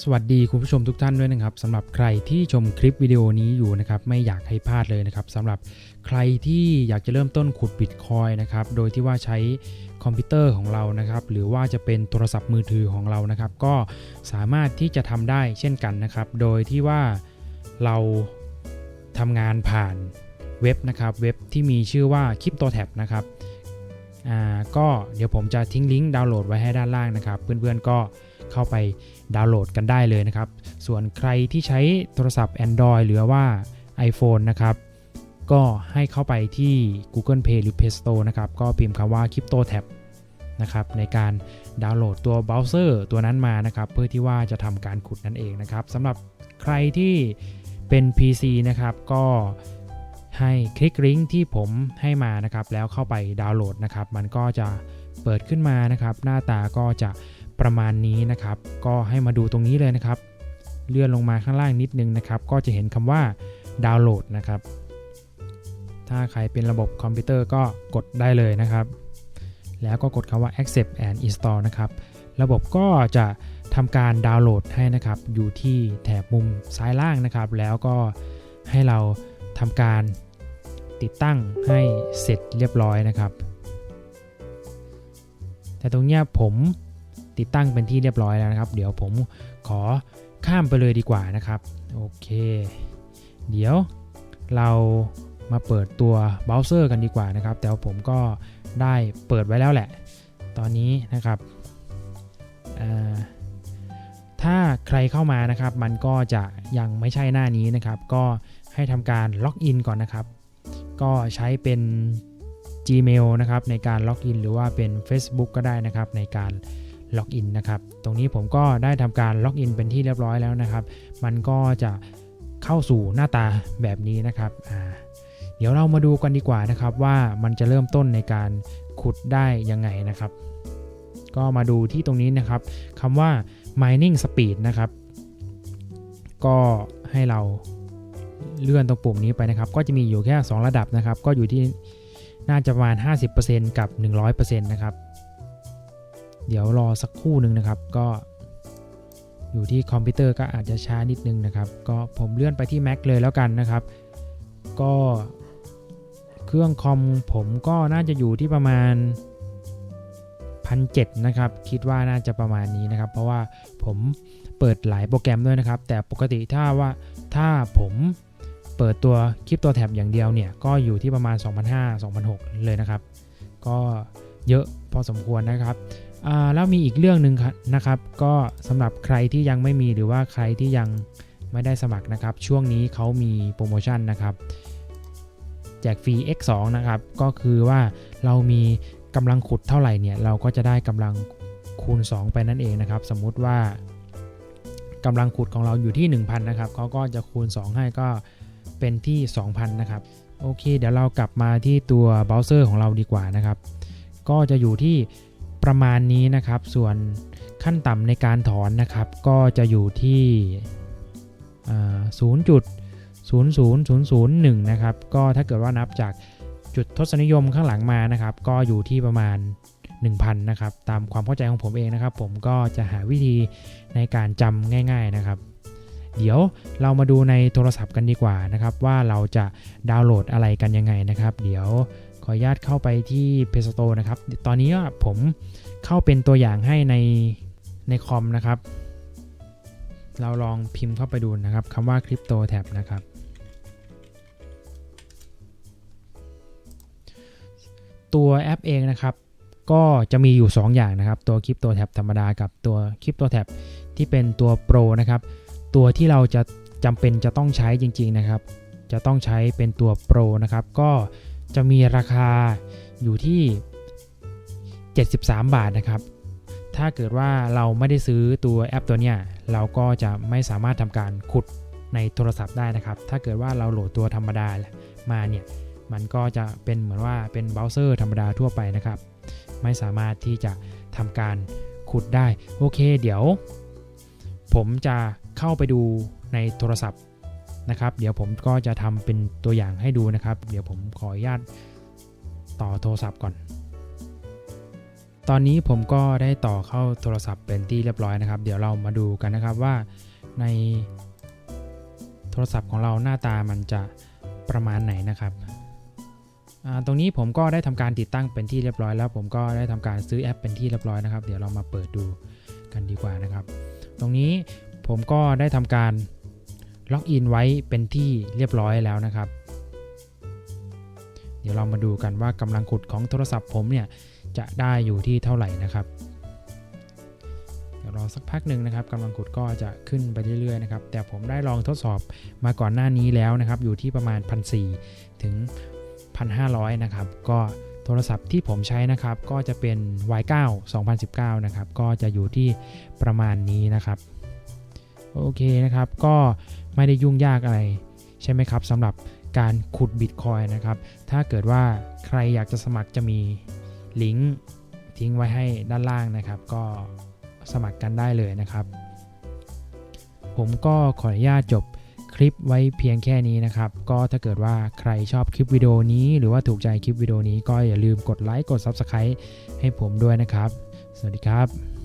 สวัสดีคุณผู้ชมทุกท่านด้วยนะครับสำหรับใครที่ชมคลิปวิดีโอนี้อยู่นะครับไม่อยากให้พลาดเลยนะครับสำหรับใครที่อยากจะเริ่มต้นขุดบิตคอยนะครับโดยที่ว่าใช้คอมพิวเตอร์ของเรานะครับหรือว่าจะเป็นโทรศัพท์มือถือของเรานะครับก็สามารถที่จะทำได้เช่นกันนะครับโดยที่ว่าเราทำงานผ่านเว็บนะครับเว็บที่มีชื่อว่า CryptoTab นะครับอ่าก็เดี๋ยวผมจะทิ้งลิงก์ดาวน์โหลดไว้ให้ด้านล่างนะครับเพื่อนๆก็ เข้าไปดาวน์โหลดกันได้เลยนะครับ ส่วนใครที่ใช้โทรศัพท์ Android หรือว่า iPhone นะครับ ก็ให้เข้าไปที่ Google Play หรือ Play Store นะครับ ก็พิมพ์คำว่า Crypto Tab นะครับในการดาวน์โหลดตัวเบราว์เซอร์ตัวนั้นมานะครับ เพื่อที่ว่าจะทำการขุดนั่นเองนะครับสำหรับใครที่เป็น PC นะครับก็ให้คลิกลิงก์ที่ผมให้มานะครับ แล้วเข้าไปดาวน์โหลดนะครับ มันก็จะเปิดขึ้นมานะครับ หน้าตาก็จะ ประมาณนี้นะครับ ก็ให้มาดูตรงนี้เลยนะครับ เลื่อนลงมาข้างล่างนิดนึงนะครับ ก็จะเห็นคำว่าดาวน์โหลดนะครับ ถ้าใครเป็นระบบคอมพิวเตอร์ก็กดได้เลยนะครับ แล้วก็กดคำว่า accept and install นะครับ ระบบก็จะทำการดาวน์โหลดให้นะครับ อยู่ที่แถบมุมซ้ายล่างนะครับ แล้วก็ให้เราทำการติดตั้งให้เสร็จเรียบร้อยนะครับ แต่ตรงเนี้ยผม ติดตั้งเป็นที่เรียบร้อยแล้วนะครับ เดี๋ยวผมขอข้ามไปเลยดีกว่านะครับ โอเค เดี๋ยวเรามาเปิดตัวเบราว์เซอร์กันดีกว่านะครับ แต่ผมก็ได้เปิดไว้แล้วแหละ ตอนนี้นะครับ ถ้าใครเข้ามานะครับ มันก็จะยังไม่ใช่หน้านี้นะครับ ก็ให้ทำการล็อกอินก่อนนะครับ ก็ใช้เป็น Gmail นะครับในการล็อกอินหรือว่าเป็น Facebook ก็ได้นะครับในการ ล็อกอินนะครับ ตรงนี้ผมก็ได้ทำการล็อกอินเป็นที่เรียบร้อยแล้วนะครับ มันก็จะเข้าสู่หน้าตาแบบนี้นะครับเดี๋ยวเรามาดูกันดีกว่านะครับว่ามันจะเริ่มต้นในการขุดได้ยังไงนะครับ ก็มาดูที่ตรงนี้นะครับคำว่า mining speed นะครับ ก็ให้เราเลื่อนตรงปุ่มนี้ไปนะครับ ก็จะมีอยู่แค่ 2 ระดับนะครับ ก็อยู่ที่น่าจะประมาณ 50%กับ 100%นะครับ เดี๋ยวรอสักครู่หนึ่งนะครับ ก็อยู่ที่คอมพิวเตอร์ก็อาจจะช้านิดนึงนะครับ ก็ผมเลื่อนไปที่ Mac เลยแล้วกันนะครับ ก็เครื่องคอมผมก็น่าจะอยู่ที่ประมาณ1,700นะครับ คิดว่าน่าจะประมาณนี้นะครับ เพราะว่าผมเปิดหลายโปรแกรมด้วยนะครับ แต่ปกติถ้าว่าถ้าผมเปิดตัวคลิปตัวแท็บอย่างเดียวเนี่ย ก็อยู่ที่ประมาณ 2,500 2,600 เลยนะครับ ก็เยอะพอสมควรนะครับ แล้วมีอีกเรื่องหนึ่งนะครับ ก็สำหรับใครที่ยังไม่มีหรือว่าใครที่ยังไม่ได้สมัครนะครับ ช่วงนี้เขามีโปรโมชั่นนะครับแจกฟรี X2 นะครับ ก็คือว่าเรามีกำลังขุดเท่าไหร่เนี่ย เราก็จะได้กำลังคูณ 2 ไปนั่นเองนะครับ สมมุติว่ากำลังขุดของเราอยู่ที่ 1,000 นะครับเขาก็จะคูณ 2 ให้ก็เป็นที่ 2,000 นะครับ โอเค เดี๋ยวเรากลับมาที่ตัวเบราว์เซอร์ของเราดีกว่านะครับ ก็จะอยู่ที่ ประมาณนี้นะครับ ส่วนขั้นต่ำในการถอนนะครับ ก็จะอยู่ที่0.00001 นะครับ ก็ถ้าเกิดว่านับจากจุดทศนิยมข้างหลังมานะครับ ก็อยู่ที่ประมาณ 1,000 นะครับ ตามความเข้าใจของผมเองนะครับ ผมก็จะหาวิธีในการจำง่าย ๆนะครับ เดี๋ยวเรามาดูในโทรศัพท์กันดีกว่านะครับ ว่าเราจะดาวน์โหลดอะไรกันยังไงนะครับ เดี๋ยว ขออนุญาตเข้าไปที่ Play Store นะครับ ตอนนี้ผมเข้าเป็นตัวอย่างให้ในในคอมนะครับ เราลองพิมพ์เข้าไปดูนะครับคำว่า Crypto Tab นะครับ ตัวแอปเองนะครับก็จะมีอยู่ 2 อย่างนะครับ ตัว Crypto Tab ธรรมดากับตัว Crypto Tab ที่เป็นตัว Pro นะครับ ตัวที่เราจะจำเป็นจะต้องใช้จริง ๆนะครับ จะต้องใช้เป็นตัว Pro นะครับ ก็ จะมีราคาอยู่ที่ 73 บาทนะครับ ถ้าเกิดว่าเราไม่ได้ซื้อตัวแอปตัวเนี้ยเราก็จะไม่สามารถทำการขุดในโทรศัพท์ได้นะครับ ถ้าเกิดว่าเราโหลดตัวธรรมดามาเนี่ยมันก็จะเป็นเหมือนว่าเป็นเบราว์เซอร์ธรรมดาทั่วไปนะครับ ไม่สามารถที่จะทำการขุดได้ โอเค เดี๋ยว ผมจะเข้าไปดูในโทรศัพท์ นะครับ เดี๋ยวผมก็จะทำเป็นตัวอย่างให้ดูนะครับ เดี๋ยวผมขออนุญาตต่อโทรศัพท์ก่อน ตอนนี้ผมก็ได้ต่อเข้าโทรศัพท์เป็นที่เรียบร้อยนะครับ เดี๋ยวเรามาดูกันนะครับว่าในโทรศัพท์ของเราหน้าตามันจะประมาณไหนนะครับตรงนี้ผมก็ได้ทำการติดตั้งเป็นที่เรียบร้อยแล้ว ผมก็ได้ทำการซื้อแอปเป็นที่เรียบร้อยนะครับ เดี๋ยวเรามาเปิดดูกันดีกว่านะครับ ตรงนี้ผมก็ได้ทำการ ล็อกอินไว้เป็นที่เรียบร้อยแล้วนะครับ เดี๋ยวเรามาดูกันว่ากำลังขุดของโทรศัพท์ผมเนี่ยจะได้อยู่ที่เท่าไหร่นะครับเดี๋ยวรอสักพักหนึ่งนะครับกำลังขุดก็จะขึ้นไปเรื่อยๆนะครับแต่ผมได้ลองทดสอบมาก่อนหน้านี้แล้วนะครับ อยู่ที่ประมาณ 1,400 ถึง 1,500 นะครับ ก็โทรศัพท์ที่ผมใช้นะครับ ก็จะเป็น Y9 2019 นะครับ ก็จะอยู่ที่ประมาณนี้นะครับ โอเคนะครับ ก็ไม่ได้ยุ่งยากอะไร ใช่ไหมครับสำหรับการขุดบิตคอยนะครับ ถ้าเกิดว่าใครอยากจะสมัครจะมีลิงก์ทิ้งไว้ให้ด้านล่างนะครับ ก็สมัครกันได้เลยนะครับ ผมก็ขออนุญาตจบคลิปไว้เพียงแค่นี้นะครับ ก็ถ้าเกิดว่าใครชอบคลิปวิดีโอนี้ หรือว่าถูกใจคลิปวิดีโอนี้ก็อย่าลืมกดไลค์กด Subscribe ให้ผมด้วยนะครับ สวัสดีครับ